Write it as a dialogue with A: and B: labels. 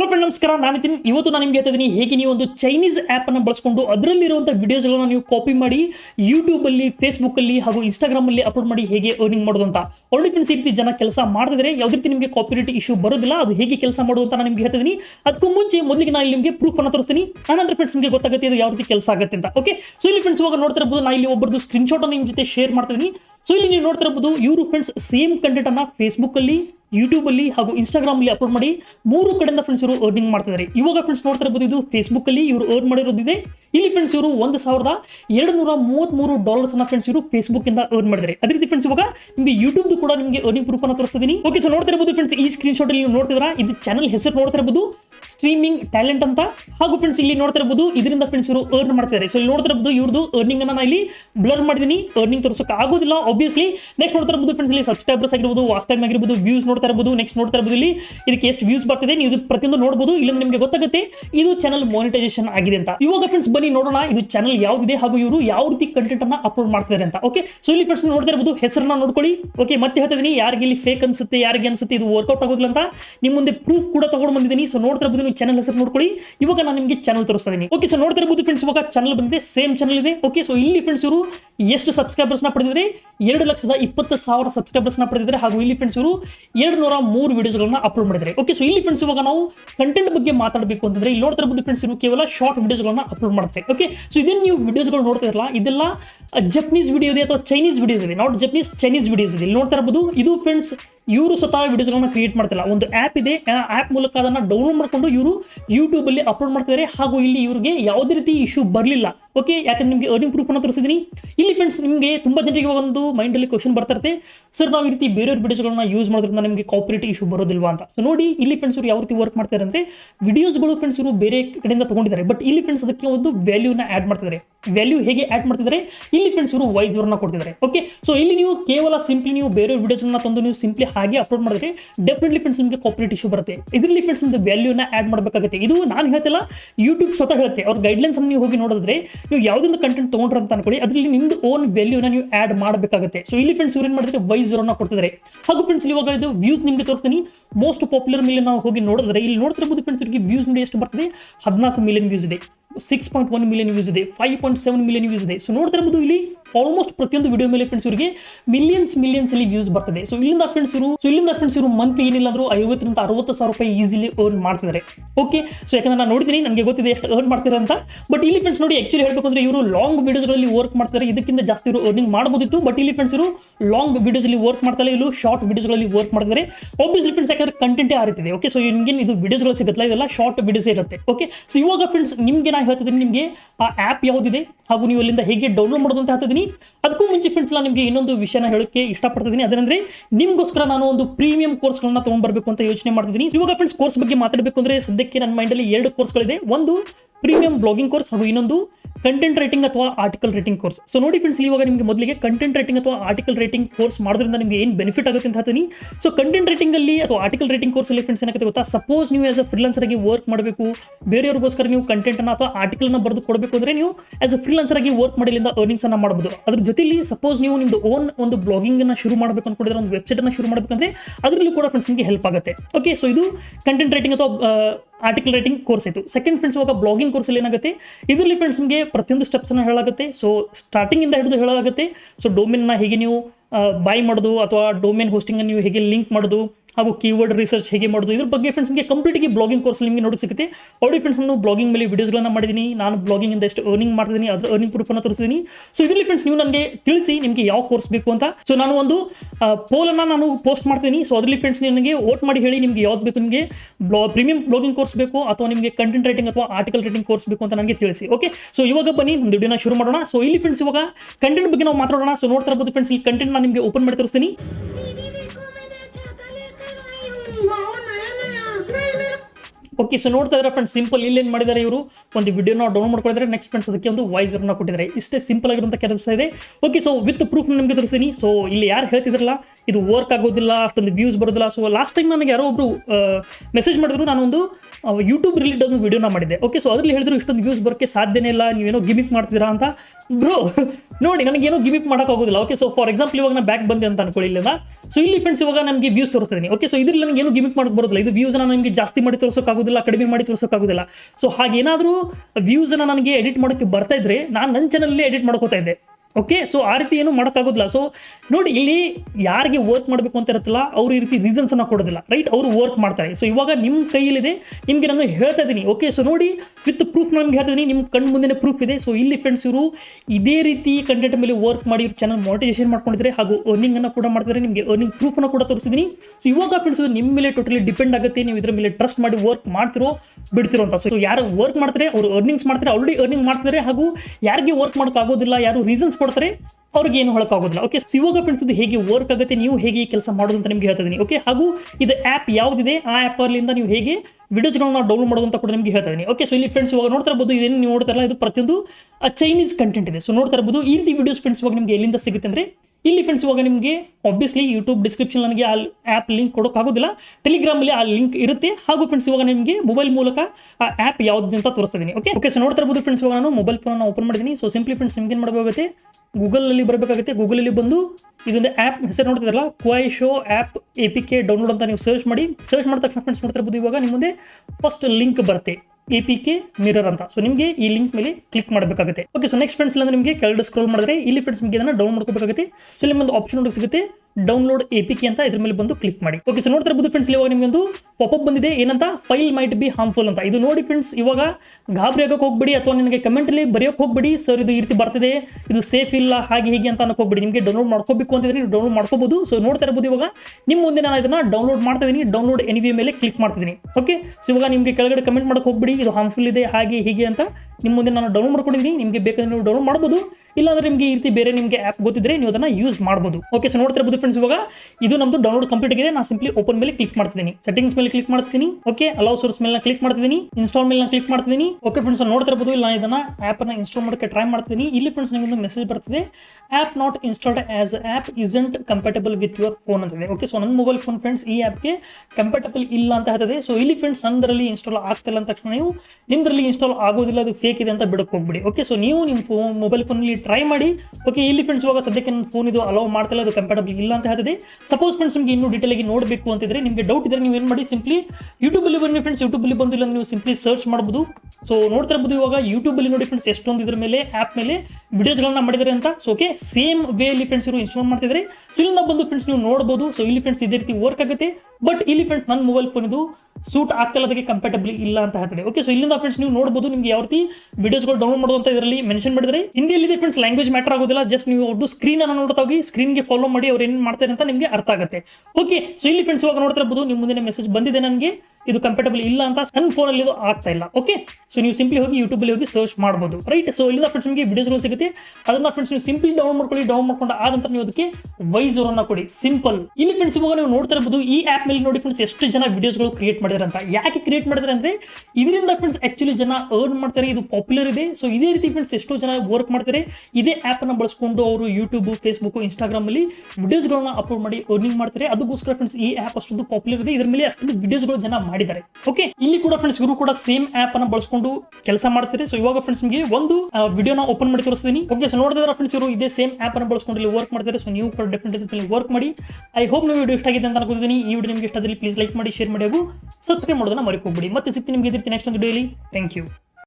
A: Hello friend ನಮಸ್ಕಾರ. ನಾನು ನಿತಿನ್ ಇವತ್ತು ನಾನು ನಿಮ್ಗೆ ಹೇಳ್ತಿದ್ದೀನಿ ಹೇಗೆ ನೀವು ಒಂದು ಚೈನೀಸ್ ಆ್ಯಪನ್ನು ಬಳಸ್ಕೊಂಡು ಅದರಲ್ಲಿರುವಂಥ ವಿಡಿಯೋಸ್ಗಳನ್ನ ನೀವು ಕಾಪಿ ಮಾಡಿ ಯೂಟ್ಯೂಬಲ್ಲಿ ಫೇಸ್ಬುಕ್ಕಲ್ಲಿ ಹಾಗೂ ಇನ್ಸ್ಟಾಗ್ರಾಮಲ್ಲಿ ಅಪ್ಲೋಡ್ ಮಾಡಿ ಹೇಗೆ ಅರ್ನಿಂಗ್ ಮಾಡೋದು ಅಂತ. ಆಲ್ರೆಡಿ ಫ್ರೆಂಡ್ಸ್ ಈ ರೀತಿ ಜನ ಕೆಲಸ ಮಾಡಿದ್ರೆ ಯಾವುದೇ ರೀತಿ ನಿಮಗೆ ಕಾಪಿರೇಟ್ ಇಶ್ಯೂ ಬರೋದಿಲ್ಲ, ಅದು ಹೇಗೆ ಕೆಲಸ ಮಾಡೋದು ಅಂತ ನಾನು ನಿಮ್ಗೆ ಹೇಳ್ತಿದ್ದೀನಿ ಅದಕ್ಕೂ ಮುಂಚೆ ಮೊದಲಿಗೆ ನಾನು ನಿಮಗೆ ಪ್ರೂಫ್ ಅನ್ನು ತೋರಿಸ್ತೀನಿ. ಆನಂತರ ಫ್ರೆಂಡ್ಸ್ ನಿಮಗೆ ಗೊತ್ತಾಗುತ್ತೆ ಇದು ಯಾವ ರೀತಿ ಕೆಲಸ ಆಗುತ್ತೆ ಅಂತ. ಓಕೆ ಸೊ ಇಲ್ಲಿ ಫ್ರೆಂಡ್ಸ್ ಇವಾಗ ನೋಡ್ತಾ ಇರ್ಬೋದು ನಾನು ಇಲ್ಲಿ ಒಬ್ಬರದು ಸ್ಕ್ರೀನ್ಶಾಟ್ ಅನ್ನು ನಿಮ್ಮ ಜೊತೆ ಶೇರ್ ಮಾಡ್ತೀನಿ ಸೊ ಇಲ್ಲಿ ನೀವು ನೋಡ್ತಾ ಇರ್ಬೋದು ಇವರು ಫ್ರೆಂಡ್ಸ್ ಸೇಮ್ ಕಂಟೆಂಟ್ ಅನ್ನ ಫೇಸ್ಬುಕ್ ಅಲ್ಲಿ ಯೂಟ್ಯೂಬ್ ಅಲ್ಲಿ ಹಾಗೂ ಇನ್ಸ್ಟಾಗ್ರಾಮ್ ಅಲ್ಲಿ ಅಪ್ಲೋಡ್ ಮಾಡಿ ಮೂರು ಕಡೆಯಿಂದ ಫ್ರೆಂಡ್ಸ್ ಇವರು ಅರ್ನಿಂಗ್ ಮಾಡ್ತಿದ್ದಾರೆ. ಇವಾಗ ಫ್ರೆಂಡ್ಸ್ ನೋಡ್ತಾ ಇರ್ಬೋದು ಇದು ಫೇಸ್ಬುಕ್ ಅಲ್ಲಿ ಇವರು ಅರ್ನ್ ಮಾಡಿರೋದಿದೆ. ಇಲ್ಲಿ ಫ್ರೆಂಡ್ಸ್ ಇವರು ಒಂದು ಸಾವಿರದ ಎರಡು ನೂರ ಡಾಲರ್ಸ್ ಅನ್ನ ಫ್ರೆಂಡ್ಸ್ ಇವರು ಫೇಸ್ಬುಕ್ ಇಂದ ಅರ್ನ್ ಮಾಡಿದ್ದಾರೆ. ಅದೇ ರೀತಿ ಫ್ರೆಂಡ್ಸ್ ಇವಾಗ ನಿಮಗೆ ಯೂಟ್ಯೂಬ್ ಕೂಡ ನಿಮಗೆ ಅರ್ನಿಂಗ್ ಪ್ರೂಫ್ ಅನ್ನು ತೋರಿಸ್ತಿದ್ದೀನಿ ಓಕೆ ಸೊ ನೋಡ್ತಾ ಇರ್ಬೋದು ಫ್ರೆಂಡ್ಸ್ ಈ ಸ್ಕ್ರೀನ್ ಶಾಟ್ ಅಲ್ಲಿ ನೀವು ನೋಡ್ತಿದ್ರ ಇದು ಚಾನಲ್ ಹೆಸರು ನೋಡ್ತಾ ಇರ್ಬೋದು. ಸ್ಟ್ರೀಮಿಂಗ್ ಟ್ಯಾಲೆಂಟ್ ಅಂತ. ಹಾಗೂ ಫ್ರೆಂಡ್ಸ್ ಇಲ್ಲಿ ನೋಡ್ತಾ ಇರ್ಬೋದು ಇದರಿಂದ ಫ್ರೆಂಡ್ಸ್ ಇವರು ಅರ್ನ್ ಮಾಡ್ತಿದ್ದಾರೆ. ಸೊ ಇಲ್ಲಿ ನೋಡ್ತಾ ಇರ್ಬೋದು ಇವ್ರದ್ದು ಅರ್ನಿಂಗ್ ಅನ್ನ ನಾನು ಇಲ್ಲಿ ಬ್ಲರ್ ಮಾಡಿದ್ದೀನಿ ಅರ್ನಿಂಗ್ ತೋರಿಸೋಕೆ ಆಗೋದಿಲ್ಲ ಆಬ್ವಿಯಸ್ಲಿ ನೆಕ್ಸ್ಟ್ ನೋಡ್ತಾ ಇರ್ಬೋದು ಫ್ರೆಂಡ್ಸ್ ಇಲ್ಲಿ ಸಬ್ಸ್ಕ್ರೈಬರ್ಸ್ ಆಗಿರ್ಬೋದು ವಾಚ್ ಟೈಮ್ ಆಗಿರ್ಬೋದು ವ್ಯೂಸ್ ನೋಡ್ತಾ ಇರ್ಬೋದು ನೆಕ್ಸ್ಟ್ ನೋಡ್ತಾ ಇರ್ಬೋದು, ಇಲ್ಲಿ ಇದಕ್ಕೆ ಎಷ್ಟು ವ್ಯೂಸ್ ಬರ್ತಿದೆ, ನೀವು ಪ್ರತಿಯೊಂದು ನೋಡಬಹುದು ಇಲ್ಲ ನಿಮಗೆ ಗೊತ್ತಾಗುತ್ತೆ, ಇದು ಚಾನಲ್ ಮಾನಿಟೈಸೇಷನ್ ಆಗಿದೆ ಅಂತ. ಇವಾಗ ಫ್ರೆಂಡ್ಸ್ ಬನ್ನಿ, ನೋಡೋಣ, ಇದು ಚಾನಲ್ ಯಾವ್ದಿದೆ ಹಾಗೂ ಇವರು ಯಾವ ರೀತಿ ಕಂಟೆಂಟ್ ಅನ್ನ ಅಪ್ಲೋಡ್ ಮಾಡ್ತಿದ್ದಾರೆ ಅಂತ ಓಕೆ ಸೊ ಇಲ್ಲಿ ಫ್ರೆಂಡ್ಸ್ ನೋಡ್ತಾ ಇರ್ಬೋದು, ಹೆಸರನ್ನ ನೋಡ್ಕೊಳ್ಳಿ ಓಕೆ ಮತ್ತೆ ಹೇಳ್ತಾ ಇದೀನಿ ಯಾರಿಗೆ ಇಲ್ಲಿ ಫೇಕ್ ಅನ್ಸುತ್ತೆ, ಯಾರಿಗೆ ಅನ್ಸುತ್ತೆ, ಇದು ವರ್ಕೌಟ್ ಆಗೋದಿಲ್ಲ ಅಂತ ನಿಮ್ಮ ಮುಂದೆ ಪ್ರೂಫ್ ಕೂಡ ತಗೊಂಡು ಬಂದಿದ್ದೀನಿ. ಸೊ ನೋಡ್ತಾ ಇರ್ಬೋದು, ನೀವು ಚಾನಲ್ ಹೆಸರು ನೋಡ್ಕೊಳ್ಳಿ, ಇವಾಗ ನಾನು ನಿಮಗೆ ಚಾನಲ್ ತೋರಿಸ್ತಾ ಓಕೆ ಸೊ ನೋಡ್ತಾ ಇರ್ಬೋದು ಫ್ರೆಂಡ್ಸ್ ಇವಾಗ ಚಾನಲ್ ಬಂದಿದೆ ಸೇಮ್ ಚಾನಲ್ ಇದೆ ಓಕೆ ಸೊ ಇಲ್ಲಿ ಫ್ರೆಂಡ್ಸ್ ಇವರು ಎಷ್ಟು ಸಬ್ಸ್ಕ್ರೈಬರ್ಸ್ನ ಪಡೆದಿದ್ದಾರೆ, ಎರಡು ಲಕ್ಷದ ಇಪ್ಪತ್ತು ಸಾವಿರ ಸಬ್ಸ್ಕ್ರೈಬರ್ಸ್ನ ಪಡೆದಿದ್ದಾರೆ, ಹಾಗೂ ಇಲ್ಲಿ ಫ್ರೆಂಡ್ಸ್ ಇವರು ನೂರ ಮೂರು ವಿಡಿಯೋಸ್ಗಳನ್ನ ಅಪ್ಲೋಡ್ ಮಾಡಿದ್ದಾರೆ. ಓಕೆ ಸೊ ಇಲ್ಲಿ ಫ್ರೆಂಡ್ಸ್ ಇವಾಗ ನಾವು ಕಂಟೆಂಟ್ ಬಗ್ಗೆ ಮಾತಾಡಬೇಕು ಅಂತಂದ್ರೆ ಇಲ್ಲಿ ನೋಡ್ತಾ ಬಂದು ಫ್ರೆಂಡ್ಸ್ ಇವು ಕೇವಲ ಶಾರ್ಟ್ ವಿಡಿಯೋಸ್ಗಳನ್ನ ಅಪ್ಲೋಡ್ ಮಾಡ್ತಾರೆ. ಓಕೆ ಸೊ ಇದೇನು ನೀವು ವಿಡಿಯೋಸ್ಗಳು ನೋಡ್ತಾ ಇರಲ್ಲ, ಇದೆಲ್ಲ ಜಪನೀಸ್ ವಿಡಿಯೋ ಇದೆ ಅಥವಾ ಚೈನೀಸ್ ವಿಡಿಯೋಸ್ ಇದೆ? ನಾಟ್ ಜಪನೀಸ್ ಚೈನೀಸ್ ವಿಡಿಯೋಸ್ ಇದೆ. ಇಲ್ಲಿ ನೋಡ್ತಾ ಇರ್ಬೋದು, ಇದು ಫ್ರೆಂಡ್ಸ್ ಇವರು ಸ್ವತಃ ವಿಡಿಯೋಸ್ಗಳನ್ನ ಕ್ರಿಯೇಟ್ ಮಾಡ್ತಿಲ್ಲ. ಒಂದು ಆ್ಯಪ್ ಇದೆ, ಆ ಆ್ಯಪ್ ಮೂಲಕ ಅದನ್ನು ಡೌನ್ಲೋಡ್ ಮಾಡಿಕೊಂಡು ಇವರು ಯೂಟ್ಯೂಬಲ್ಲಿ ಅಪ್ಲೋಡ್ ಮಾಡ್ತಿದ್ದಾರೆ ಹಾಗೂ ಇಲ್ಲಿ ಇವರಿಗೆ ಯಾವುದೇ ರೀತಿ ಇಶ್ಯೂ ಬರಲಿಲ್ಲ. ಓಕೆ ಯಾಕಂದ್ರೆ ನಿಮಗೆ ಅರ್ನಿಂಗ್ ಪ್ರೂಫ್ ಅನ್ನು ತೋರಿಸಿದ್ದೀನಿ ಇಲ್ಲಿ ಫ್ರೆಂಡ್ಸ್ ನಿಮಗೆ ತುಂಬ ಜನರಿಗೆ ಒಂದು ಮೈಂಡಲ್ಲಿ ಕ್ವಶನ್ ಬರ್ತಾ ಸರ್ ನಾವು ಈ ರೀತಿ ಬೇರೆಯವ್ರ ವಿಡಿಯೋಸ್ಗಳನ್ನ ಯೂಸ್ ಮಾಡೋದ್ರಿಂದ ನಿಮಗೆ ಕಾಪರೇಟ್ ಇಶ್ಯೂ ಬರೋದಿಲ್ವಾ? ಅಂತ. ಸೊ ನೋಡಿ, ಇಲ್ಲಿ ಫ್ರೆಂಡ್ಸ್ ಇವರು ಯಾವ ರೀತಿ ವರ್ಕ್ ಮಾಡ್ತಾರೆ ಅಂದರೆ ವಿಡಿಯೋಸ್ಗಳು ಫ್ರೆಂಡ್ಸ್ ಇವರು ಬೇರೆ ಕಡೆಯಿಂದ ತಗೊಂಡಿದ್ದಾರೆ. ಬಟ್ ಇಲ್ಲಿ ಫ್ರೆಂಡ್ಸ್ ಅದಕ್ಕೆ ಒಂದು ವ್ಯಾಲ್ಯೂನ ಆ್ಯಡ್ ಮಾಡ್ತಿದ್ದಾರೆ ವ್ಯಾಲ್ಯೂ ಹೇಗೆ ಆ್ಯಡ್ ಮಾಡ್ತಿದ್ದಾರೆ ಇಲ್ಲಿ ಫ್ರೆಂಡ್ಸ್ ಇವರು ವೈಸ್ ಕೊಡ್ತಿದ್ದಾರೆ ಓಕೆ ಸೊ ಇಲ್ಲಿ ನೀವು ಕೇವಲ ಸಿಂಪ್ಲಿ ನೀವು ಬೇರೆ ವಿಡಿಯೋಸ್ನ ತಂದು ನೀವು ಸಿಂಪ್ಲಿ ಹಾಗೆ ಅಪ್ಲೋಡ್ ಮಾಡಿದ್ರೆ ಡೆಫಿನೆಟ್ಲಿ ಫ್ರೆಂಡ್ಸ್ ನಿಮಗೆ ಕಾಪರೇಟ್ ಇಶ್ಯೂ ಬರುತ್ತೆ. ಇದರಲ್ಲಿ ಫ್ರೆಂಡ್ಸ್ ನಿಮ್ದು ವ್ಯಾಲ್ಯೂನ ಆ್ಯಡ್ ಮಾಡಬೇಕಾಗುತ್ತೆ. ಇದು ನಾನು ಹೇಳ್ತಿಲ್ಲ ಯೂಟ್ಯೂಬ್ ಸ್ವತಃ ಹೇಳುತ್ತೆ. ಅವ್ರ ಗೈಡ್ಲೈನ್ಸ್ ನೀವು ಹೋಗಿ ನೋಡಿದ್ರೆ ನೀವು ಯಾವುದೊಂದು ಕಂಟೆಂಟ್ ತೊಗೊಂಡ್ರೆ ಅಂತ ಅನ್ಕೊಳ್ಳಿ, ಅದರಲ್ಲಿ ನಿಮ್ದು ಓನ್ ವ್ಯಾಲ್ಯೂನ ನೀವು ಆ್ಯಡ್ ಮಾಡಬೇಕಾಗುತ್ತೆ. ಸೊ ಇಲ್ಲಿ ಫ್ರೆಂಡ್ಸ್ ಇವ್ರು ಏನು ಮಾಡಿದ್ರೆ ವೈ ಝೀರೋನ ಕೊಡ್ತಿದ್ದಾರೆ ಹಾಗೂ ಫ್ರೆಂಡ್ಸ್ ಇವಾಗ ಇದು ವ್ಯೂಸ್ ನಿಮಗೆ ತೋರಿಸ್ತೀನಿ. ಮೋಸ್ಟ್ ಪಾಪ್ಯುಲರ್ ಮೇಲೆ ನಾವು ಹೋಗಿ ನೋಡಿದ್ರೆ, ಇಲ್ಲಿ ನೋಡ್ತಿರ್ಬೋದು ಫ್ರೆಂಡ್ಸ್ ಇವರಿಗೆ ವ್ಯೂಸ್ ನೋಡಿ ಎಷ್ಟು ಬರ್ತದೆ? ಹದಿನಾಲ್ಕು ಮಿಲಿಯನ್ ವ್ಯೂಸ್ ಇದೆ. Six point one million views ಇದೆ. Five point seven million views ಇದೆ. ಸೊ ನೋಡ್ತಾ ಇರ್ಬೋದು ಇಲ್ಲಿ ಆಲ್ಮೋಸ್ಟ್ ಪ್ರತಿಯೊಂದು ವಿಡಿಯೋ ಮೇಲೆ ಫ್ರೆಂಡ್ಸ್ ಇವರಿಗೆ ಮಿಲಿಯನ್ಸ್ ಮಿಲಿಯನ್ಸ್ ಅಲ್ಲಿ ವ್ಯೂಸ್ ಬರ್ತದೆ. ಸೊ ಇಲ್ಲಿಂದ ಫ್ರೆಂಡ್ಸ್ ಇವರು ಸೊ ಇಲ್ಲಿಂದ ಫ್ರೆಂಡ್ಸ್ ಇವರು ಮಂತ್ಲಿ ಏನಿಲ್ಲ ಅಂದ್ರೂ ಐವತ್ತರಿಂದ ಅರವತ್ತು ಸಾವಿರ ರೂಪಾಯಿ ಈಸಿಲಿ ಅರ್ನ್ ಮಾಡ್ತಿದ್ದಾರೆ. ಓಕೆ ಸೊ ಯಾಕಂದ್ರೆ ನಾನು ನೋಡಿದ್ದೀನಿ ನನಗೆ ಗೊತ್ತಿದೆ ಎಷ್ಟು ಅರ್ನ್ ಮಾಡ್ತಾರೆ ಅಂತ. ಬಟ್ ಇಲ್ಲಿ ಫ್ರೆಂಡ್ಸ್ ನೋಡಿ ಆಕ್ಚುಲಿ ಹೇಳ್ಬೇಕಂದ್ರೆ ಇವರು ಲಾಂಗ್ ವೀಡಿಯೋಸ್ಗಳಲ್ಲಿ ವರ್ಕ್ ಮಾಡ್ತಾರೆ ಇದಕ್ಕಿಂತ ಜಾಸ್ತಿ ಇವರು ಅರ್ನಿಂಗ್ ಮಾಡಬಹುದಿತ್ತು ಬಟ್ ಇಲ್ಲಿ ಫ್ರೆಂಡ್ಸ್ ಇವರು ಲಾಂಗ್ ವಿಡಿಯೋಸ್ ಅಲ್ಲಿ ವರ್ಕ್ ಮಾಡ್ತಾರೆ ಇಲ್ಲೂ. ಶಾರ್ಟ್ ವೀಡಿಯೋಸ್ಗಳಲ್ಲಿ ವರ್ಕ್ ಮಾಡ್ತಾರೆ ಆಬ್ವಿಯಸ್ಲಿ ಫ್ರೆಂಡ್ಸ್ ಯಾಕಂದ್ರೆ ಕಂಟೆಂಟೇ ಆ ರೀತಿ ಇದೆ ಓಕೆ ಸೊ ನಿಮಗೆ ಇದು ವೀಡಿಯೋಸ್ಗಳು ಸಿಗುತ್ತಲ್ಲ, ಇದೆಲ್ಲ ಶಾರ್ಟ್ ವಿಡಿಯೋಸ್ ಇರುತ್ತೆ. ಓಕೆ ಸೊ ಇವಾಗ ಫ್ರೆಂಡ್ಸ್ ನಿಮಗೆ ನಾನು ಹೇಳ್ತಿದ್ದೀನಿ, ನಿಮಗೆ ಆ ಆ್ಯಪ್ ಯಾವುದಿದೆ? ಹಾಗೂ ನೀವು ಅಲ್ಲಿಂದ ಹೇಗೆ ಡೌನ್ಲೋಡ್ ಮಾಡೋದು ಅಂತ ಹೇಳ್ತಿದ್ದೀನಿ. ಅದಕ್ಕೂ ಮುಂಚೆ ಫ್ರೆಂಡ್ಸ್ ನಾನು ನಿಮಗೆ ಇನ್ನೊಂದು ವಿಷಯನ ಹೇಳೋಕ್ಕೆ ಇಷ್ಟಪಡ್ತಿದ್ದೀನಿ. ಅದರಂದ್ರೆ ನಿಮಗೋಸ್ಕರ ನಾನು ಒಂದು ಪ್ರೀಮಿಯಂ ಕೋರ್ಸ್ಗಳನ್ನ ಬರಬೇಕು ಅಂತ ಯೋಚನೆ ಮಾಡ್ತಿದ್ದೀನಿ. ಇವಾಗ ಫ್ರೆಂಡ್ಸ್ ಕೋರ್ಸ್ ಬಗ್ಗೆ ಮಾತಾಡಬೇಕು ಅಂದರೆ ಸದ್ಯಕ್ಕೆ ನನ್ನ ಮೈಂಡಲ್ಲಿ ಎರಡು ಕೋರ್ಸ್ಗಳಿದೆ ಒಂದು ಪ್ರೀಮಿಯಂ ಬ್ಲಾಗಿಂಗ್ ಕೋರ್ಸ್ ಹಾಗೂ ಇನ್ನೊಂದು ಕಂಟೆಂಟ್ ರೈಟಿಂಗ್ ಅಥವಾ ಆರ್ಟಿಕಲ್ ರೈಟಿಂಗ್ ಕೋರ್ಸ್ ಸೊ ನೋಡಿ ಫ್ರೆಂಡ್ಸ್ ಇವಾಗ ನಿಮಗೆ ಮೊದಲಿಗೆ ಕಂಟೆಂಟ್ ರೈಟಿಂಗ್ ಅಥವಾ ಆರ್ಟಿಕಲ್ ರೈಟಿಂಗ್ ಕೋರ್ಸ್ ಮಾಡೋದ್ರಿಂದ ನಿಮಗೆ ಏನು ಬೆನಿಫಿಟ್ ಆಗುತ್ತೆ ಅಂತ ಹೇಳ್ತೀನಿ. ಸೊ ಕಂಟೆಂಟ್ ರೈಟಿಂಗ್ ಅಲ್ಲಿ ಅಥವಾ ಆರ್ಟಿಕಲ್ ರೈಟಿಂಗ್ ಕೋರ್ಸಲ್ಲಿ ಫ್ರೆಂಡ್ಸ್ ಏನಾಗುತ್ತೆ ಗೊತ್ತಾ? ಸಪೋಸ್ ನೀವು ಆಸ್ ಅ ಫ್ರೀಲಾನ್ಸರ್ ಆಗಿ ವರ್ಕ್ ಮಾಡಬೇಕು, ಬೇರೆಯವ್ರಿಗೋಸ್ಕರ ನೀವು ಕಂಟೆಂಟ್ ಅನ್ನ ಅಥವಾ ಆರ್ಟಿಕಲ್ ಅನ್ನ ಬರೆದು ಕೊಡಬೇಕು ಅಂದ್ರೆ ನೀವು ಆಸ್ ಅ ಫ್ರೀಲಾನ್ಸರ್ ಆಗಿ ವರ್ಕ್ ಮಾಡಿಲಿಂದ ಅರ್ನಿಂಗ್ಸ್ ಅನ್ನ ಮಾಡಬಹುದು ಅದ್ರ ಜೊತೆಲಿ ಸಪೋಸ್ ನೀವು ನಿಮ್ದು ಓನ್ ಒಂದು ಬ್ಲಾಗಿಂಗ್ ಅನ್ನ ಶುರು ಮಾಡಬೇಕು ಅನ್ಕೊಂಡಿದ್ರೆ, ಒಂದು ವೆಬ್ಸೈಟ್ ಅನ್ನ ಶುರು ಮಾಡಬೇಕಂದ್ರೆ, ಅದರಲ್ಲೂ ಕೂಡ ಫ್ರೆಂಡ್ಸ್ ನಿಮಗೆ ಹೆಲ್ಪ್ ಆಗುತ್ತೆ. ಓಕೆ ಸೊ ಇದು ಕಂಟೆಂಟ್ ರೈಟಿಂಗ್ ಅಥವಾ ಆರ್ಟಿಕಲ್ ರೈಟಿಂಗ್ ಕೋರ್ಸ್ ಆಯಿತು. ಸೆಕೆಂಡ್ ಫ್ರೆಂಡ್ಸ್ ಇವಾಗ ಬ್ಲಾಗಿಂಗ್ ಕೋರ್ಸಲ್ಲಿ ಏನಾಗುತ್ತೆ? ಇದರಲ್ಲಿ ಫ್ರೆಂಡ್ಸ್ ನಿಮಗೆ ಪ್ರತಿಯೊಂದು ಸ್ಟೆಪ್ಸನ್ನು ಹೇಳಾಗುತ್ತೆ. ಸೊ ಸ್ಟಾರ್ಟಿಂಗಿಂದ ಹಿಡಿದು ಹೇಳಾಗುತ್ತೆ. ಸೊ ಡೊಮೇನ್ನ ಹೇಗೆ ನೀವು ಬೈ ಮಾಡೋದು ಅಥವಾ ಡೊಮೇನ್ ಹೋಸ್ಟಿಂಗನ್ನು ನೀವು ಹೇಗೆ ಲಿಂಕ್ ಮಾಡೋದು? ಹಾಗೂ ಕೀವರ್ಡ್ ರಿಸರ್ಚ್ ಹೇಗೆ ಮಾಡೋದು, ಇದ್ರ ಬಗ್ಗೆ ಫ್ರೆಂಡ್ಸ್ ನಿಮಗೆ ಕಂಪ್ಲೀಟ್ಗೆ ಬ್ಲಾಗಿಂಗ್ ಕೋರ್ಸ್ ನಿಮಗೆ ನೋಡಿ ಸಿಗುತ್ತೆ. ಆಲ್ರೆಡಿ ಫ್ರೆಂಡ್ಸ್ ನಾನು ಬ್ಲಾಗಿಂಗ್ ಮೇಲೆ ವೀಡಿಯೋಸ್ಗಳನ್ನು ಮಾಡಿದ್ದೀನಿ ನಾನು ಬ್ಲಾಗಿಂಗ್ ಇಂದ ಎಷ್ಟು ಅರ್ನಿಂಗ್ ಮಾಡ್ತಿದ್ದೀನಿ ಅದರ ಅರ್ನಿಂಗ್ ಪ್ರೂಫನ್ನು ತೋರಿಸಿದ್ದೀನಿ ಸೊ ಇದರಲ್ಲಿ ಫ್ರೆಂಡ್ಸ್ ನೀವು ನನಗೆ ತಿಳಿಸಿ ನಿಮಗೆ ಯಾವ ಕೋರ್ಸ್ ಬೇಕು ಅಂತ. ಸೊ ನಾನು ಒಂದು ಪೋಲನ್ನು ನಾನು ಪೋಸ್ಟ್ ಮಾಡ್ತೀನಿ ಸೊ ಅದರಲ್ಲಿ ಫ್ರೆಂಡ್ಸ್ ನನಗೆ ವೋಟ್ ಮಾಡಿ ಹೇಳಿ ನಿಮಗೆ ಯಾವ್ದು ಬೇಕು ನಿಮಗೆ ಬ್ಲಾ ಪ್ರೀಮಿಯಂ ಬ್ಲಾಗಿಂಗ್ ಕೋರ್ಸ್ ಬೇಕು ಅಥವಾ ನಿಮಗೆ ಕಂಟೆಂಟ್ ರೈಟಿಂಗ್ ಅಥವಾ ಆರ್ಟಿಕಲ್ ರೈಟಿಂಗ್ ಕೋರ್ಸ್ ಬೇಕು ಅಂತ ನನಗೆ ತಿಳಿಸಿ ಓಕೆ ಸೊ ಇವಾಗ ಬನ್ನಿ, ಒಂದು ವಿಡಿಯೋನ ಶುರು ಮಾಡೋಣ. ಸೊ ಇಲ್ಲಿ ಫ್ರೆಂಡ್ಸ್ ಇವಾಗ ಕಂಟೆಂಟ್ ಬಗ್ಗೆ ನಾವು ಮಾತಾಡೋಣ. ಸೊ ನೋಡ್ತಾ ಇರ್ಬೋದು ಫ್ರೆಂಡ್ಸ್ ಈ ಕಂಟೆಂಟ್ ನಾನು ನಿಮಗೆ ಓಪನ್ ಮಾಡಿ ತೋರಿಸ್ತೀನಿ. ಓಕೆ ಸೊ ನೋಡ್ತಾ ಇದ್ದಾರೆ ಫ್ರೆಂಡ್ಸ್ ಸಿಂಪಲ್ ಇಲ್ಲಿ ಏನು ಮಾಡಿದ್ದಾರೆ ಇವರು? ಒಂದು ವಿಡಿಯೋನ ಡೌನ್ಲೋಡ್ ಮಾಡ್ಕೊಂಡಿದ್ದಾರೆ. ನೆಕ್ಸ್ಟ್ ಫ್ರೆಂಡ್ಸ್ ಅದಕ್ಕೆ ಒಂದು ವಾಯ್ಸ್ ಕೊಟ್ಟಿದ್ದಾರೆ. ಇಷ್ಟೇ ಸಿಂಪಲ್ ಆಗಿರುವಂಥ ಕೆಲಸ ಇದೆ. ಓಕೆ ಸೊ ವಿತ್ ಪ್ರೂಫ್ ನಿಮಗೆ ತೋರಿಸ್ತೀನಿ. ಸೊ ಇಲ್ಲಿ ಯಾರು ಹೇಳ್ತಿದ್ರಲ್ಲ? ಇದು ವರ್ಕ್ ಆಗೋದಿಲ್ಲ, ಅಷ್ಟೊಂದು ವ್ಯೂಸ್ ಬರೋದಿಲ್ಲ. ಸೊ ಲಾಸ್ಟ್ ಟೈಮ್ ನನಗೆ ಯಾರೋ ಒಬ್ಬರು ಮೆಸೇಜ್ ಮಾಡಿದ್ರು, ನಾನೊಂದು ಯೂಟ್ಯೂಬ್ ರಿಲೇಟೆಡ್ ಒಂದು ವಿಡಿಯೋನ ಮಾಡಿದೆ ಓಕೆ ಸೊ ಅದರಲ್ಲಿ ಹೇಳಿದ್ರು, ಇಷ್ಟೊಂದು ವ್ಯೂಸ್ ಬರೋಕ್ಕೆ ಸಾಧ್ಯನೇ ಇಲ್ಲ, ನೀವೇನೋ ಗಿಮಿಕ್ ಮಾಡ್ತಿದ್ದೀರಾ ಅಂತ. ಬ್ರೋ ನೋಡಿ ನನಗೇನೋ ಗಿಮಿಕ್ ಮಾಡೋಕ್ಕಾಗೋದಿಲ್ಲ ಓಕೆ ಸೊ ಫಾರ್ ಎಕ್ಸಾಂಪಲ್ ಇವಾಗ ನಾನು ಬ್ಯಾಕ್ ಬಂದೆ ಅಂತ ಅನ್ಕೊಳ್ಳಿ ಇಲ್ಲಿಂದ ಸೊ ಇಲ್ಲಿ ಫ್ರೆಂಡ್ಸ್ ಇವಾಗ ನನಗೆ ವ್ಯೂಸ್ ತೋರಿಸ್ತಿದ್ದೀನಿ ಓಕೆ ಸೊ ಇದ್ರಲ್ಲಿ ನನಗೆ ಏನು ಗಿಮಿಕ್ ಮಾಡೋಕೆ ಬರೋದಿಲ್ಲ. ಇದು ವ್ಯೂಸ್ನ ನನಗೆ ಜಾಸ್ತಿ ಮಾಡಿ ತೋರಿಸೋಕ್ಕಾಗೋದಿಲ್ಲ ಕಡಿಮೆ ಮಾಡಿ ತೋರಿಸೋಕ್ಕಾಗೋದಿಲ್ಲ ಸೊ ಹಾಗೇನಾದರೂ ವ್ಯೂಸನ್ನು ನನಗೆ ಎಡಿಟ್ ಮಾಡೋಕ್ಕೆ ಬರ್ತಾ ಇದ್ರೆ, ನಾನು ನನ್ನ ಚಾನಲ್ಲೇ ಎಡಿಟ್ ಮಾಡ್ಕೋತಾ ಇದ್ದೆ. ಓಕೆ ಸೊ ಆ ರೀತಿ ಏನು ಮಾಡೋಕ್ಕಾಗೋದಿಲ್ಲ. ಸೊ ನೋಡಿ, ಇಲ್ಲಿ ಯಾರಿಗೆ ವರ್ಕ್ ಮಾಡಬೇಕು ಅಂತ ಇರುತ್ತಲ್ಲ, ಅವರು ಈ ರೀತಿ ರೀಸನ್ಸನ್ನು ಕೊಡೋದಿಲ್ಲ ರೈಟ್ ಅವರು ವರ್ಕ್ ಮಾಡ್ತಾರೆ. ಸೊ ಇವಾಗ ನಿಮ್ಮ ಕೈಯಲ್ಲಿದೆ, ನಿಮಗೆ ನಾನು ಹೇಳ್ತಾ ಇದ್ದೀನಿ ಓಕೆ ಸೊ ನೋಡಿ ವಿತ್ ಪ್ರೂಫ್ ನಮ್ಗೆ ಹೇಳ್ತಾ ಇದ್ದೀನಿ ನಿಮ್ಮ ಕಣ್ಣು ಮುಂದೆ ಪ್ರೂಫ್ ಇದೆ. ಸೊ ಇಲ್ಲಿ ಫ್ರೆಂಡ್ಸ್ ಇವರು ಇದೇ ರೀತಿ ಕಂಟೆಂಟ್ ಮೇಲೆ ವರ್ಕ್ ಮಾಡಿ ಚಾನಲ್ ಮಾನಿಟೈಸೇಷನ್ ಮಾಡ್ಕೊಂಡಿದ್ದಾರೆ ಹಾಗೂ ಅರ್ನಿಂಗನ್ನು ಕೂಡ ಮಾಡ್ತಾರೆ ನಿಮಗೆ ಅರ್ನಿಂಗ್ ಪ್ರೂಫನ್ನು ಕೂಡ ತೋರಿಸಿದ್ದೀನಿ ಸೊ ಇವಾಗ ಫ್ರೆಂಡ್ಸ್ ನಿಮ್ಮ ಮೇಲೆ ಟೋಟಲಿ ಡಿಪೆಂಡ್ ಆಗುತ್ತೆ, ನೀವು ಇದರ ಮೇಲೆ ಟ್ರಸ್ಟ್ ಮಾಡಿ ವರ್ಕ್ ಮಾಡ್ತಿರೋ, ಬಿಡ್ತಿರೋ ಅಂತ. ಸೊ ಯಾರು ವರ್ಕ್ ಮಾಡ್ತಾರೆ, ಅವರು ಅರ್ನಿಂಗ್ಸ್ ಮಾಡ್ತಾರೆ ಆಲ್ರೆಡಿ ಅರ್ನಿಂಗ್ ಮಾಡ್ತಾರೆ ಹಾಗೂ ಯಾರಿಗೆ ವರ್ಕ್ ಮಾಡೋಕ್ಕಾಗೋದಿಲ್ಲ, ಯಾರು ರೀಸನ್ಸ್ ಕೊಡ್ತಾರೆ ಅವ್ರಿಗೆ ಏನು ಹೇಳೋಕ್ಕಾಗೋದಿಲ್ಲ. ಓಕೆ ಸಿವೋಗ ಫ್ರೆಂಡ್ಸ್ ಇದು ಹೇಗೆ ವರ್ಕ್ ಆಗುತ್ತೆ, ನೀವು ಹೇಗೆ ಈ ಕೆಲಸ ಮಾಡೋದು ಅಂತ ನಿಮಗೆ ಹೇಳ್ತಾ ಓಕೆ ಹಾಗೂ ಇದು ಆ್ಯಪ್ ಯಾವುದಿದೆ, ಆ ಆ್ಯಪಲ್ಲಿಂದ ನೀವು ಹೇಗೆ ವಿಡಿಯೋಸ್ಗಳನ್ನ ಡೌನ್ಲೋಡ್ ಮಾಡೋದು ಅಂತ ಕೂಡ ನಿಮಗೆ ಹೇಳ್ತಾ ಇದ್ದೀನಿ ಓಕೆ ಸೊ ಇಲ್ಲಿ ಫ್ರೆಂಡ್ಸ್ ಇವಾಗ ನೋಡ್ತಾ ಇರ್ಬೋದು, ಇದೇನು ನೀವು ನೋಡ್ತಾರಲ್ಲ ಇದು ಪ್ರತಿಯೊಂದು ಚೈನೀಸ್ ಕಂಟೆಂಟ್ ಇದೆ. ಸೊ ನೋಡ್ತಾ ಇರ್ಬೋದು, ಈ ರೀತಿ ವಿಡಿಯೋಸ್ ಫ್ರೆಂಡ್ಸ್ ಇವಾಗ ನಿಮಗೆ ಎಲ್ಲಿಂದ ಸಿಗುತ್ತೆ ಅಂದರೆ ಇಲ್ಲಿ ಫ್ರೆಂಡ್ಸ್ ಇವಾಗ ನಿಮಗೆ ಆಬ್ವಿಯಸ್ಲಿ ಯೂಟ್ಯೂಬ್ ಡಿಸ್ಕ್ರಿಪ್ಷನ್ ನನಗೆ ಆ ಆ್ಯಪ್ ಲಿಂಕ್ ಕೊಡೋಕ್ಕಾಗೋದಿಲ್ಲ ಟೆಲಿಗ್ರಾಮಲ್ಲಿ ಆ ಲಿಂಕ್ ಇರುತ್ತೆ. ಹಾಗೂ ಫ್ರೆಂಡ್ಸ್ ಇವಾಗ ನಿಮಗೆ ಮೊಬೈಲ್ ಮೂಲಕ ಆ ಆ್ಯಪ್ ಯಾವ್ದು ಅಂತ ತೋರಿಸ್ತಿದ್ದೀನಿ ಓಕೆ ಓಕೆ ಸೊ ನೋಡ್ತಾ ಇರ್ಬೋದು ಫ್ರೆಂಡ್ಸ್ ಇವಾಗ ನಾನು ಮೊಬೈಲ್ ಫೋನ್ ಓಪನ್ ಮಾಡಿದ್ದೀನಿ ಸೊ ಸಿಂಪ್ಲಿ ಫ್ರೆಂಡ್ಸ್ ನಿಮ್ಗೆ ಏನು ಮಾಡಬೇಕಾಗುತ್ತೆ? ಗೂಗಲಲ್ಲಿ ಬರಬೇಕಾಗುತ್ತೆ. ಗೂಗಲಲ್ಲಿ ಬಂದು ಇದೊಂದು ಆ್ಯಪ್ ಹೆಸರು ನೋಡ್ತಿದ್ರಲ್ಲ Kwai show app A P K download ಅಂತ ನೀವು ಸರ್ಚ್ ಮಾಡಿ. ಸರ್ಚ್ ಮಾಡಿದ ತಕ್ಷಣ ಫ್ರೆಂಡ್ಸ್ ನೋಡ್ತಾ ಇರ್ಬೋದು. ಇವಾಗ ನಿಮ್ಮ ಮುಂದೆ ಫಸ್ಟ್ ಲಿಂಕ್ ಬರುತ್ತೆ. ಎ ಪಿ ಕೆ ಮಿರರ್ ಅಂತ. ಸೊ ನಿಮಗೆ ಈ ಲಿಂಕ್ ಮೇಲೆ ಕ್ಲಿಕ್ ಮಾಡಬೇಕಾಗುತ್ತೆ. ಓಕೆ ಸೊ ನೆಕ್ಸ್ಟ್ ಫ್ರೆಂಡ್ಸ್ ಇಲ್ಲ ನಿಮಗೆ ಕೆಳಗೆ ಸ್ಕ್ರೋಲ್ ಮಾಡಿದ್ರೆ ಇಲ್ಲಿ ಫ್ರೆಂಡ್ಸ್ ನಿಮಗೆ ಇದನ್ನು ಡೌನ್ ಮಾಡ್ಕೋಬೇಕಾಗುತ್ತೆ. ಸೊ ಇಲ್ಲಿ ಒಂದು ಆಪ್ಷನ್ ಸಿಗುತ್ತೆ. ಡೌನ್ಲೋಡ್ ಎ ಪಿ ಕೆ ಅಂತ ಇದ್ರ ಮೇಲೆ ಬಂದು ಕ್ಲಿಕ್ ಮಾಡಿ. ಓಕೆ ಸೊ ನೋಡ್ತಾ ಇರ್ಬೋದು ಫ್ರೆಂಡ್ಸ್ ಇವಾಗ ನಿಮಗೆ ಒಂದು ಪಾಪಪ್ ಬಂದಿದೆ. ಏನಂತ? ಫೈಲ್ ಮೈಟ್ ಬಿ ಹಾರ್ಮ್ಫುಲ್ ಅಂತ. ಇದು ನೋಡಿ ಫ್ರೆಂಡ್ಸ್ ಇವಾಗ ಗಾಬರಿ ಆಗೋಕೆ ಹೋಗ್ಬೇಡಿ ಅಥವಾ ನಿಮಗೆ ಕಮೆಂಟಲ್ಲಿ ಬರೆಯೋಕೆ ಹೋಗ್ಬೇಡಿ. ಸರ್ ಇದು ಈ ರೀತಿ ಬರ್ತಿದೆ. ಇದು ಸೇಫ್ ಇಲ್ಲ, ಹಾಗೆ ಹೀಗೆ ಅಂತ ಅನ್ನೋಕೆ ಹೋಗ್ಬೇಡಿ. ನಿಮಗೆ ಡೌನ್ಲೋಡ್ ಮಾಡ್ಕೋಬೇಕು ಅಂತಿದ್ರೆ ನೀವು ಡೌನ್ಲೋಡ್ ಮಾಡ್ಕೋಬಹುದು ಸೊ ನೋಡ್ತಾ ಇರ್ಬೋದು ಇವಾಗ ನಿಮ್ಮ ಮುಂದೆ ನಾನು ಇದನ್ನ ಡೌನ್ಲೋಡ್ ಮಾಡ್ತಾ ಇದ್ದೀನಿ ಡೌನ್ಲೋಡ್ ಎನಿವಿ ಮೇಲೆ ಕ್ಲಿಕ್ ಮಾಡ್ತಿದ್ದೀನಿ ಓಕೆ ಸೊ ಇವಾಗ ನಿಮಗೆ ಕೆಳಗಡೆ ಕಮೆಂಟ್ ಮಾಡೋಕೆ ಹೋಗ್ಬೇಡಿ. ಇದು ಹಾರ್ಮ್ಫುಲ್ ಇದೆ, ಹಾಗೆ ಹೀಗೆ ಅಂತ ನಿಮ್ಮ ಮುಂದೆ ನಾನು ಡೌನ್ಲೋಡ್ ಮಾಡ್ಕೊಂಡಿದ್ದೀನಿ, ನಿಮಗೆ ಬೇಕಾದ್ರೆ ನೀವು ಡೌನ್ಲೋಡ್ ಮಾಡ್ಬೋದು. ಇಲ್ಲಾಂದ್ರೆ ನಿಮಗೆ ಈ ರೀತಿ ಬೇರೆ ನಿಮಗೆ ಆ್ಯಪ್ ಗೊತ್ತಿದ್ರೆ ನೀವು ಅದನ್ನು ಯೂಸ್ ಮಾಡ್ಬೋದು. ಓಕೆ ಸೊ ನೋಡ್ತಿರ್ಬೋದು ಫ್ರೆಂಡ್ಸ್ ಇವಾಗ? ಇದು ನಮ್ಮದು ಡೌನ್ಲೋಡ್ ಕಂಪ್ಲೀಟ್ ಆಗಿದೆ. ನಾನು ಸಿಂಪ್ಲಿ ಓಪನ್ ಮೇಲೆ ಕ್ಲಿಕ್ ಮಾಡ್ತಿದ್ದೀನಿ. ಸೆಟ್ಟಿಂಗ್ಸ್ ಮೇಲೆ ಕ್ಲಿಕ್ ಮಾಡ್ತೀನಿ ಓಕೆ ಅಲೌ ಸೋರ್ಸ್ ಮೇಲೆ ಕ್ಲಿಕ್ ಮಾಡ್ತೀನಿ ಇನ್ಸ್ಟಾಲ್ ಮೇಲೆ ಕ್ಲಿಕ್ ಮಾಡ್ತೀನಿ ಓಕೆ ಫ್ರೆಂಡ್ಸ್ ನೋಡ್ತಿರ್ಬೋದು ಇಲ್ಲ, ಇದನ್ನು ಆ್ಯಪನ್ನು ಇನ್ಸ್ಟಾಲ್ ಮಾಡೋಕ್ಕೆ ಟ್ರೈ ಮಾಡ್ತೀನಿ ಇಲ್ಲಿ ಫ್ರೆಂಡ್ಸ್ ನಿಮಗೆ ಒಂದು ಮೆಸೇಜ್ ಬರ್ತದೆ. App not installed as app isn't compatible with your phone ಅಂತಿದೆ. ಓಕೆ ಸೊ ನನ್ನ ಮೊಬೈಲ್ ಫೋನ್ ಫ್ರೆಂಡ್ಸ್ ಈ ಆ್ಯಪ್ಗೆ ಕಂಪೇಟಬಲ್ ಇಲ್ಲ ಅಂತ ಹೇಳ್ತದೆ. ಸೊ ಇಲ್ಲಿ ಫ್ರೆಂಡ್ಸ್ ನಂದರಲ್ಲಿ ಇನ್ಸ್ಟಾಲ್ ಆಗ್ತಿಲ್ಲ ಅಂತ ತಕ್ಷಣ ನೀವು, ನಿಮ್ದ್ರಲ್ಲಿ ಇನ್ಸ್ಟಾಲ್ ಆಗೋದಿಲ್ಲ, ಅದು ಫೇಕ್ ಇದೆ ಅಂತ ಬಿಡಕ್ಕೆ ಹೋಗ್ಬಿಡಿ ಓಕೆ ಸೊ ನೀವು ನಿಮ್ಮ ಫೋನ್ ಮೊಬೈಲ್ ಫೋನಲ್ಲಿ ಟ್ರೈ ಮಾಡಿ. ಓಕೆ ಇಲ್ಲಿ ಫ್ರೆಂಡ್ಸ್ ಇವಾಗ ಸದ್ಯಕ್ಕೆ ನನ್ನ ಫೋನ್ ಇದು ಅಲೋ ಮಾಡ್ತಿಲ್ಲ ಅದು ಕಂಪೇಟಬಲ್ ಇಲ್ಲ ಅಂತ ಹೇಳ್ತದೆ ಸಪೋಸ್ ಫ್ರೆಂಡ್ಸ್ ನಿಮಗೆ ಇನ್ನೂ ಡೀಟೇಲ್ ಆಗಿ ನೋಡಬೇಕು ಅಂತಿದ್ರೆ, ನಿಮಗೆ ಡೌಟ್ ಇದ್ರೆ ನೀವು ಏನು ಮಾಡಿ ಸಿಂಪ್ಲಿ ಯೂಟ್ಯೂಬಲ್ಲಿ ಬನ್ನಿ ಫ್ರೆಂಡ್ಸ್ ಯೂಟ್ಯೂಬಲ್ಲಿ ಬಂದಿಲ್ಲ ನೀವು ಸಿಂಪ್ಲಿ ಸರ್ಚ್ ಮಾಡ್ಬೋದು. ಸೊ ನೋಡ್ತಾ ಇರ್ಬೋದು ಇವಾಗ ಯೂಟ್ಯೂಬಲ್ಲಿ ನೋಡಿ ಫ್ರೆಂಡ್ಸ್ ಎಷ್ಟೊಂದು ಇದ್ರ ಮೇಲೆ ಆ್ಯಪ್ ಮೇಲೆ ವಿಡಿಯೋಸ್ಗಳನ್ನ ಮಾಡಿದರೆ ಅಂತ. ಸೊ ಓಕೆ ಸೇಮ್ ವೇ ಇಲ್ಲಿ ಫ್ರೆಂಡ್ಸ್ ಇವರು ಇನ್ಸ್ಟಾಲ್ ಮಾಡ್ತಿದ್ದಾರೆ ಸೊ ಇಲ್ಲಿಂದ ಬಂದು ಫ್ರೆಂಡ್ಸ್ ನೀವು ನೋಡ್ಬೋದು. ಸೊ ಇಲ್ಲಿ ಫ್ರೆಂಡ್ಸ್ ಇದೇ ರೀತಿ ವರ್ಕ್ ಆಗುತ್ತೆ. ಬಟ್ ಇಲ್ಲಿ ಫ್ರೆಂಡ್ಸ್ ನನ್ನ ಮೊಬೈಲ್ ಫೋನ್ ಇದು ಸೂಟ್ ಆಗ್ತಿಲ್ಲ ಅದಕ್ಕೆ ಕಂಪೇಟಬಲ್ ಇಲ್ಲ ಅಂತ ಹೇಳ್ತಾರೆ. ಓಕೆ ಸೊ ಇಲ್ಲಿಂದ ಫ್ರೆಂಡ್ಸ್ ನೀವು ನೋಡಬಹುದು ನಿಮ್ಗೆ ಯಾವ ರೀತಿ ವಿಡಿಯೋಸ್ಗಳು ಡೌನ್ಲೋಡ್ ಮಾಡೋದು ಅಂತ ಇದರಲ್ಲಿ ಮೆನ್ಷನ್ ಮಾಡಿದ್ರೆ. ಹಿಂದಿಯಲ್ಲಿದೆ ಫ್ರೆಂಡ್ಸ್ ಲ್ಯಾಂಗ್ವೇಜ್ ಮ್ಯಾಟರ್ ಆಗೋದಿಲ್ಲ ಜಸ್ಟ್ ನೀವು ಅವ್ರದ್ದು ಸ್ಕ್ರೀನ್ ಅನ್ನು ನೋಡ್ತಾ ಹೋಗಿ ಸ್ಕ್ರೀನ್ಗೆ ಫಾಲೋ ಮಾಡಿ ಅವ್ರು ಏನು ಮಾಡ್ತಾರೆ ಅಂತ ನಿಮಗೆ ಅರ್ಥ ಆಗುತ್ತೆ. ಓಕೆ ಸೊ ಇಲ್ಲಿ ಫ್ರೆಂಡ್ಸ್ ಇವಾಗ ನೋಡ್ತಾ ಇರಬಹುದು ನಿಮ್ಮ ಮುಂದಿನ ಮೆಸೇಜ್ ಬಂದಿದೆ ನನಗೆ. ಇದು ಕಂಪೇಟಬಲ್ ಇಲ್ಲ ಅಂತ ನನ್ನ ಫೋನಲ್ಲಿ ಇದು ಆಗ್ತಾ ಇಲ್ಲ ಓಕೆ ಸೊ ನೀವು ಸಿಂಪ್ಲಿ ಹೋಗಿ ಯೂಟ್ಯೂಬಲ್ಲಿ ಹೋಗಿ ಸರ್ಚ್ ಮಾಡ್ಬೋದು ರೈಟ್ ಸೊ ಇಲ್ಲಿಂದ ಫ್ರೆಂಡ್ಸ್ ನಿಮಗೆ ವಿಡಿಯೋಸ್ಗಳು ಸಿಗುತ್ತೆ. ಅದನ್ನ ಫ್ರೆಂಡ್ಸ್ ನೀವು ಸಿಂಪ್ಲಿ ಡೌನ್ ಮಾಡ್ಕೊಳ್ಳಿ ಡೌನ್ ಮಾಡ್ಕೊಂಡು ಆದ ನಂತರ ನೀವು ಅದಕ್ಕೆ ವೈಸ್ ಅನ್ನ ಕೊಡಿ ಸಿಂಪಲ್ ಇಲ್ಲಿ ಫ್ರೆಂಡ್ಸ್ ಇವಾಗ ನೀವು ನೋಡ್ತಾ ಇರ್ಬೋದು, ಈ ಆ್ಯಪ್ ಮೇಲೆ ನೋಡಿ ಫ್ರೆಂಡ್ಸ್ ಎಷ್ಟು ಜನ ವಿಡಿಯೋಸ್ಗಳು ಕ್ರಿಯೇಟ್ ಮಾಡಿದ್ದಾರೆ ಅಂತ. ಯಾಕೆ ಕ್ರಿಯೇಟ್ ಮಾಡಿದ್ದಾರೆ ಅಂದರೆ, ಇದರಿಂದ ಫ್ರೆಂಡ್ಸ್ ಆ್ಯಕ್ಚುಲಿ ಜನ ಅರ್ನ್ ಮಾಡ್ತಾರೆ, ಇದು ಪಾಪ್ಯುಲರ್ ಇದೆ. ಸೊ ಇದೇ ರೀತಿ ಫ್ರೆಂಡ್ಸ್ ಎಷ್ಟೋ ಜನ ವರ್ಕ್ ಮಾಡ್ತಾರೆ. ಇದೇ ಆ್ಯಪನ್ನು ಬಳಸ್ಕೊಂಡು ಅವರು ಯೂಟ್ಯೂಬ್ ಫೇಸ್ಬುಕ್ ಇನ್ಸ್ಟಾಗ್ರಾಮಲ್ಲಿ ವಿಡಿಯೋಸ್ಗಳನ್ನ ಅಪ್ಲೋಡ್ ಮಾಡಿ ಅರ್ನಿಂಗ್ ಮಾಡ್ತಾರೆ. ಅದಕ್ಕೋಸ್ಕರ ಫ್ರೆಂಡ್ಸ್ ಈ ಆ್ಯಪ್ ಅಷ್ಟೊಂದು ಪಾಪ್ಯುಲರ್ ಇದೆ. ಇದರ ಮೇಲೆ ಅಷ್ಟೊಂದು ವಿಡಿಯೋಸ್ಗಳು ಜನ ಮಾಡಿದ್ದಾರೆ. ಓಕೆ ಇಲ್ಲಿ ಕೂಡ ಫ್ರೆಂಡ್ಸ್ ಇವರು ಕೂಡ ಸೇಮ್ ಆಪ್ ಅನ್ನು ಬಳಸ್ಕೊಂಡು ಕೆಲಸ ಮಾಡ್ತಾರೆ ಸೊ ಇವಾಗ ಫ್ರೆಂಡ್ಸ್ ನಿಮಗೆ ಒಂದು ವಿಡಿಯೋನ ಓಪನ್ ಮಾಡಿ ತೋರಿಸ್ತೀನಿ. ಓಕೆ ಸೊ ನೋಡಿದ್ರೆ ಫ್ರೆಂಡ್ಸ್ ಇವರು? ಇದೇ ಸೇಮ್ ಆಪ್ ಅನ್ನು ಬಳಸ್ಕೊಂಡು ಇಲ್ಲಿ ವರ್ಕ್ ಮಾಡ್ತಾರೆ ಸೊ ನೀವು ಕೂಡ ಡೆಫಿನೆಟ್ ವರ್ಕ್ ಮಾಡಿ. ಐ ಹೋಪ್ ನೀವು ವಿಡಿಯೋ ಇಷ್ಟ ಆಗಿದೆ ಅಂತ ಅನ್ಕೋತೀನಿ ಈ ವಿಡಿಯೋ ನಿಮಗೆ ಇಷ್ಟ ಆದಲ್ಲಿ ಪ್ಲೀಸ್ ಲೈಕ್ ಮಾಡಿ ಶೇರ್ ಮಾಡಿ ಹಾಗೂ ಸಬ್ಸ್ಕ್ರೈಬ್ ಮಾಡೋದನ್ನ ಮರಿಕೋಗ್ಬಿಡಿ. ಮತ್ತೆ ಸಿಗ್ತೀನಿ ನಿಮಗೆ ನೆಕ್ಸ್ಟ್ ಒಂದು ವಿಡಿಯೋಲಿ ಥ್ಯಾಂಕ್ ಯು